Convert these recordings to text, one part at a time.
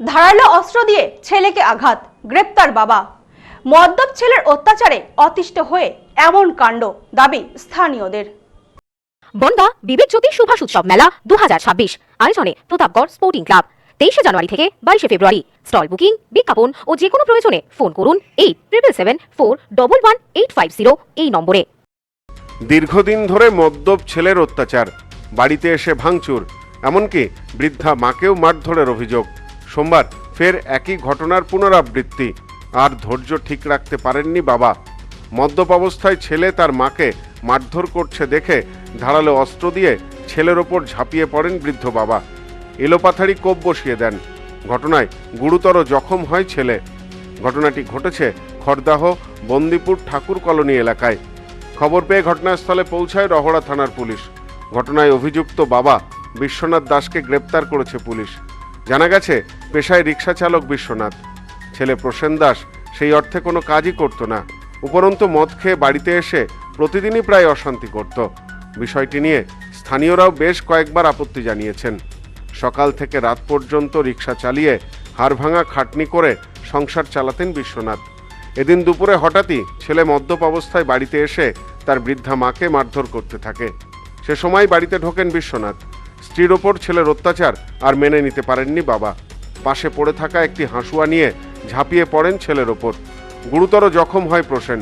ধারালো অস্ত্র দিয়ে ছেলেকে আঘাত গ্রেপ্তার বাবা। মদ্যপ ছেলের অত্যাচারে অতিষ্ঠ হয়ে এমন কাণ্ড দাবি স্থানীয়দের। বনগা বিবেক জ্যোতি সুভাষ উৎসব মেলা দু আয়োজনে প্রতাপগড় স্পোর্টিং ক্লাব। তেইশে জানুয়ারি থেকে বাইশে ফেব্রুয়ারি। স্টল বুকিং বিজ্ঞাপন ও যে কোনো প্রয়োজনে ফোন করুন eight triple seven four double one eight five zero এই নম্বরে। দীর্ঘদিন ধরে মদ্যপ ছেলের অত্যাচার। বাড়িতে এসে ভাঙচুর। এমনকি বৃদ্ধা মাকেও মারধরের অভিযোগ। সোমবার ফের একই ঘটনার পুনরাবৃত্তি। আর ধৈর্য ঠিক রাখতে পারেননি বাবা। মদ্যপ অবস্থায় ছেলে তার মাকে মারধর করছে দেখে ধারালো অস্ত্র দিয়ে ছেলের ওপর ঝাঁপিয়ে পড়েন বৃদ্ধ বাবা। এলোপাথারি কোপ বসিয়ে দেন। ঘটনায় গুরুতর জখম হয় ছেলে। ঘটনাটি ঘটেছে খড়দাহ, বন্দিপুর ঠাকুর কলোনি এলাকায়। খবর পেয়ে ঘটনাস্থলে পৌঁছায় রহড়া থানার পুলিশ। ঘটনায় অভিযুক্ত বাবা বিশ্বনাথ দাসকে গ্রেপ্তার করেছে পুলিশ। জানা গেছে, পেশায় রিক্সা চালক বিশ্বনাথ। ছেলে প্রসেন দাস সেই অর্থে কোনো কাজই করতো না। উপরন্তু মদ খেয়ে বাড়িতে এসে প্রতিদিনই প্রায় অশান্তি করত। বিষয়টি নিয়ে স্থানীয়রাও বেশ কয়েকবার আপত্তি জানিয়েছেন। সকাল থেকে রাত পর্যন্ত রিক্সা চালিয়ে হাড়ভাঙা খাটনি করে সংসার চালাতেন বিশ্বনাথ। এদিন দুপুরে হঠাৎই ছেলে মদ্যপ অবস্থায় বাড়িতে এসে তার বৃদ্ধা মাকে মারধর করতে থাকে। সে সময় বাড়িতে ঢোকেন বিশ্বনাথ। স্ত্রীর ওপর ছেলের অত্যাচার আর মেনে নিতে পারেননি বাবা। পাশে পড়ে থাকা একটি হাঁসুয়া নিয়ে ঝাঁপিয়ে পড়েন ছেলের ওপর। গুরুতর জখম হয় প্রসেন।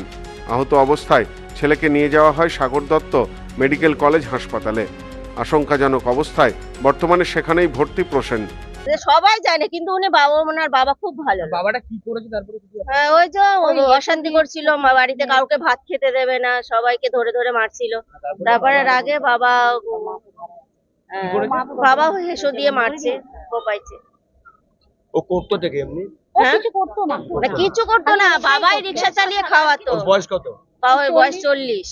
আহত অবস্থায় ছেলেকে নিয়ে যাওয়া হয় সাগর দত্ত মেডিকেল কলেজ হাসপাতালে। আশঙ্কাজনক অবস্থায় বর্তমানে সেখানেই ভর্তি প্রসেন। সবাই জানে কিন্তু উনি বাবা ওনার বাবা খুব ভালো বাবাটা কি করেছে? তারপরে হ্যাঁ, ওই যে অশান্তি করছিল মা বাড়িতে কাউকে ভাত খেতে দেবে না সবাইকে ধরে ধরে মারছিল। তারপরে রাগে বাবা হ্যাঁ, বাবা হেসো দিয়ে মারছে। কোপাইছে ও করতো থেকে এমনি? হ্যাঁ? কিছু করতো না। বাবাই রিক্সা চালিয়ে খাওয়াতো। বয়স কত? বাবার বয়স চল্লিশ।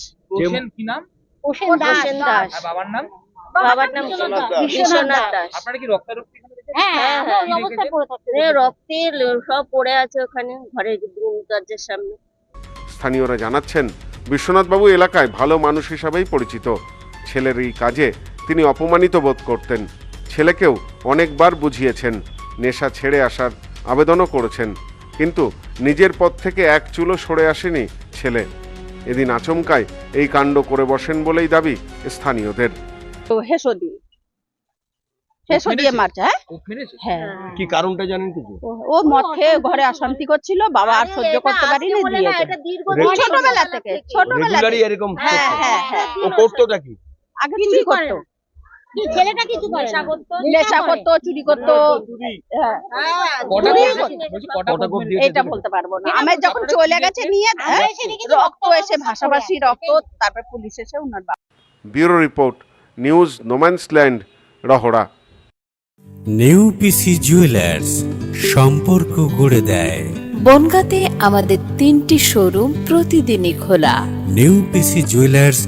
কি নাম? হোসেন দাস। বাবার নাম? বাবার নাম বিশ্বনাথ দাস। আপনারা কি রক্তারক্তি হ্যাঁ হ্যাঁ রক্তের সব পড়ে আছে ওখানে ঘরের দরজার সামনে। স্থানীয়রা জানাচ্ছেন বিশ্বনাথবাবু এলাকায় ভালো মানুষ হিসাবেই পরিচিত। ছেলের এই কাজে তিনি অপমানিত বোধ করতেন। ছেলেকেও অনেকবার বুঝিয়েছেন নেশা ছেড়ে আসার আবেদনও করেছেন। কিন্তু নিজের পথ থেকে এক চুলো সরে আসেনি ছেলে। এদিন আচমকায় এই কাণ্ড করে বসেন বলেই দাবি স্থানীয়দের। তো হেসো দিয়ে। হেসো দিয়ে মারছে হ্যাঁ? হ্যাঁ। কি কারণটা জানেন কিছু? ও- ও মদ খেয়ে ঘরে অশান্তি করছিল বাবা আর সহ্য করতে পারিনি দিয়েছে। ছোটবেলা থেকে ছোটবেলা এরকম হ্যাঁ ও করতোটা কি? আগে চুরি করতো? ছেলেটা কিছু করে নেশা করতো। চুরি। করতো কটা চুরি কোপ- করতো। বলছি কটা কোপ দিয়েছে এইটা ছেলেকে? বলতে পারব না। আমি যখন চলে গেছে নিয়ে রক্ত এসে ভাসাভাসি রক্ত তারপর পুলিশ এসে উনার bureau report news no man's land Rahara. New jewellers সম্পর্ক গড়ে দেয়। বনগাঁতে আমাদের তিনটি শোরুম প্রতিদিনই খোলা। New PC jewellers